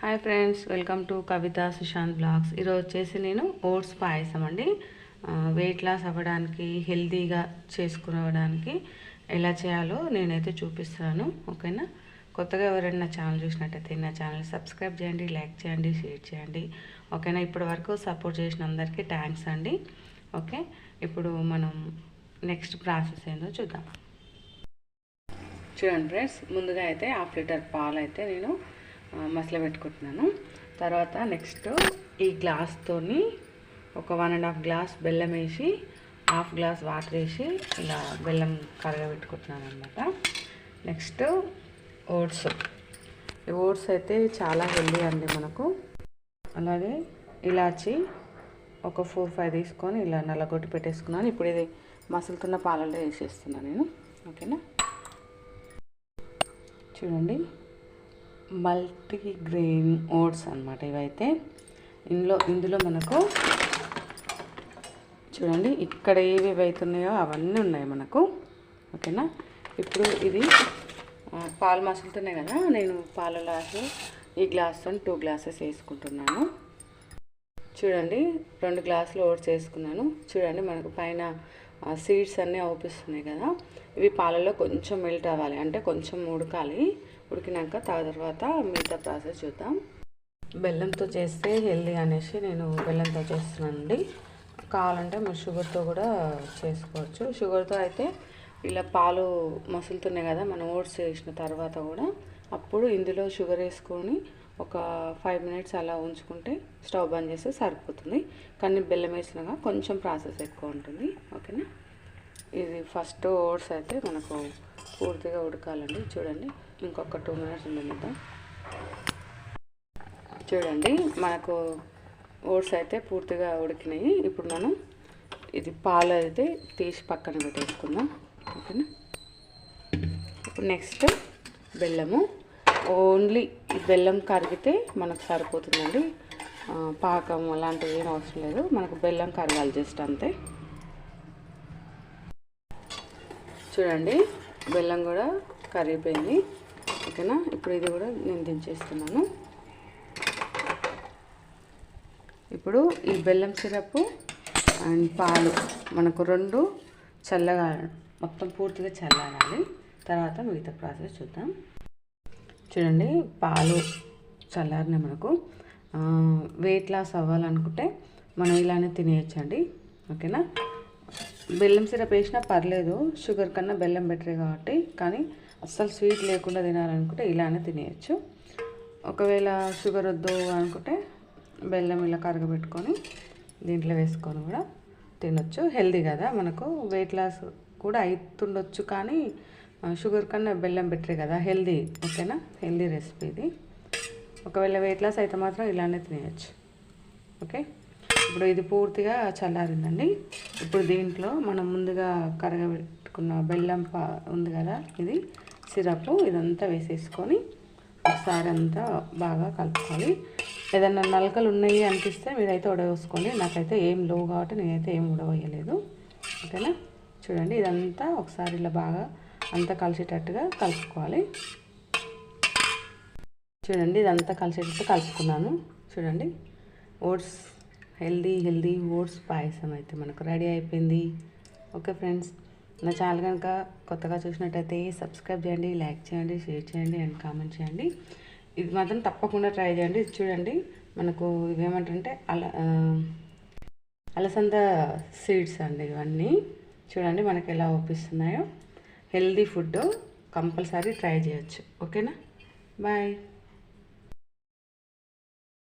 Hi friends welcome to Kavitha Sushant blogs. ఈరోజు వచ్చేసి నేను ఓట్స్ పాయసం అండి. వెయిట్ లాస్ అవ్వడానికి హెల్తీగా చేసుకోవడానికి ఎలా చేయాలో నేనైతే చూపిస్తాను. ఓకేనా? కొత్తగా ఎవరైనా నా ఛానల్ చూసినట్టయితే నా ఛానల్ సబ్స్క్రైబ్ చేయండి లైక్ చేయండి షేర్ చేయండి. ఓకేనా? ఇప్పటి వరకు సపోర్ట్ చేసిన అందరికీ థ్యాంక్స్ అండి. ఓకే? ఇప్పుడు మనం నెక్స్ట్ ప్రాసెస్ ఏందో చూద్దాం. చూడండి ఫ్రెండ్స్ ముందుగా అయితే హాఫ్ లీటర్ పాలు అయితే నేను మసలు పెట్టుకుంటున్నాను. తర్వాత నెక్స్ట్ ఈ గ్లాస్తోని ఒక వన్ అండ్ హాఫ్ గ్లాస్ బెల్లం వేసి హాఫ్ గ్లాస్ వాటర్ వేసి ఇలా బెల్లం కరగబెట్టుకుంటున్నాను అనమాట నెక్స్ట్ ఓట్స్ ఈ ఓట్స్ అయితే చాలా హెల్దీ అండి మనకు. అలాగే ఇలాచి ఒక ఫోర్ ఫైవ్ తీసుకొని ఇలా నల్లగొట్టి పెట్టేసుకున్నాను. ఇప్పుడు ఇది మసులుతున్న పాలలో వేసేస్తున్నాను నేను. ఓకేనా? చూడండి. మల్టీ గ్రెయిన్ ఓట్స్ అనమాట ఇవైతే. ఇందులో ఇందులో మనకు చూడండి ఇక్కడ ఏవి అవుతున్నాయో అవన్నీ ఉన్నాయి మనకు. ఓకేనా? ఇప్పుడు ఇది పాలు మసులుతున్నాయి కదా నేను పాల గ్లాసు ఈ గ్లాస్తో టూ గ్లాసెస్ వేసుకుంటున్నాను. చూడండి రెండు గ్లాసులు ఓట్స్ వేసుకున్నాను. చూడండి మనకు పైన సీడ్స్ అన్నీ అవుపిస్తున్నాయి కదా. ఇవి పాలలో కొంచెం మెల్ట్ అవ్వాలి అంటే కొంచెం ఉడకాలి. ఉడికినాక తర్వాత మిగతా ప్రాసెస్ చూద్దాం. బెల్లంతో చేస్తే హెల్దీ అనేసి నేను బెల్లంతో చేస్తున్నానండి. కావాలంటే మీరు షుగర్తో కూడా చేసుకోవచ్చు. షుగర్తో అయితే ఇలా పాలు మసులుతున్నాయి కదా మనం ఓట్స్ వేసిన తర్వాత కూడా అప్పుడు ఇందులో షుగర్ వేసుకొని ఒక ఫైవ్ మినిట్స్ అలా ఉంచుకుంటే స్టవ్ బంద్ చేస్తే సరిపోతుంది. కానీ బెల్లం వేసినాక కొంచెం ప్రాసెస్ ఎక్కువ ఉంటుంది. ఓకేనా? ఇది ఫస్ట్ ఓట్స్ అయితే మనకు పూర్తిగా ఉడకాలండి. చూడండి ఇంకొక టూ మినిట్స్ ఉండనిద్దాం చూడండి మనకు ఓట్స్ అయితే పూర్తిగా ఉడికినాయి. ఇప్పుడు మనం ఇది పాలు అయితే తీసి పక్కన పెట్టేసుకుందాం. ఓకేనా? ఇప్పుడు నెక్స్ట్ బెల్లము. ఓన్లీ బెల్లం కరిగితే మనకు సరిపోతుందండి. పాకం అలాంటివి ఏం అవసరం లేదు. మనకు బెల్లం కరగాలి జస్ట్ అంతే. చూడండి బెల్లం కూడా కరిగిపోయింది. ఓకేనా? ఇప్పుడు ఇది కూడా నేను దించేస్తున్నాను. ఇప్పుడు ఈ బెల్లం సిరప్ అండ్ పాలు మనకు రెండు చల్లగా మొత్తం పూర్తిగా చల్లారాలి. తర్వాత మిగతా ప్రాసెస్ చూద్దాం. చూడండి పాలు చల్లారినాయి మనకు. వెయిట్ లాస్ అవ్వాలనుకుంటే మనం ఇలానే తినేయచ్చండి. ఓకేనా? బెల్లం సిరప్ వేసినా పర్లేదు. షుగర్ కన్నా బెల్లం బెటరే కాబట్టి. కానీ అస్సలు స్వీట్ లేకుండా తినాలనుకుంటే ఇలానే తినేయచ్చు. ఒకవేళ షుగర్ వద్దు అనుకుంటే బెల్లం ఇలా కరగబెట్టుకొని దీంట్లో వేసుకొని కూడా తినొచ్చు. హెల్దీ కదా మనకు. వెయిట్ లాస్ కూడా అవుతుండొచ్చు కానీ షుగర్ కన్నా బెల్లం బెటరే కదా. హెల్దీ ఓకేనా? హెల్దీ రెసిపీ ఇది. ఒకవేళ వెయిట్ లాస్ అయితే మాత్రం ఇలానే తినేయచ్చు. ఓకే? ఇప్పుడు ఇది పూర్తిగా చల్లారిందండి. ఇప్పుడు దీంట్లో మనం ముందుగా కరగబెట్టుకున్న బెల్లం ఉంది కదా ఇది సిరప్ ఇదంతా వేసేసుకొని ఒకసారి అంతా బాగా కలుపుకోవాలి. ఏదన్నా నలకలు ఉన్నాయి అనిపిస్తే మీరైతే ఉడవేసుకోండి. నాకైతే ఏం లో కాబట్టి నేనైతే ఏం ఉడవేయలేదు ఓకేనా? చూడండి ఇదంతా ఒకసారి ఇలా బాగా అంతా కలిసేటట్టుగా కలుపుకోవాలి. చూడండి ఇదంతా కలిసేటట్టు కలుపుకున్నాను. చూడండి ఓట్స్ హెల్దీ హెల్దీ ఓట్స్ పాయసం అయితే మనకు రెడీ అయిపోయింది. ఓకే ఫ్రెండ్స్ నా ఛానల్ కనుక కొత్తగా చూసినట్టయితే సబ్స్క్రైబ్ చేయండి లైక్ చేయండి షేర్ చేయండి అండ్ కామెంట్ చేయండి. ఇది మాత్రం తప్పకుండా ట్రై చేయండి. ఇది చూడండి మనకు ఇవేమంటే అల అలసంద సీడ్స్ అండి ఇవన్నీ. చూడండి మనకి ఎలా ఒప్పిస్తున్నాయో. హెల్దీ ఫుడ్ కంపల్సరీ ట్రై చేయొచ్చు. ఓకేనా? బాయ్.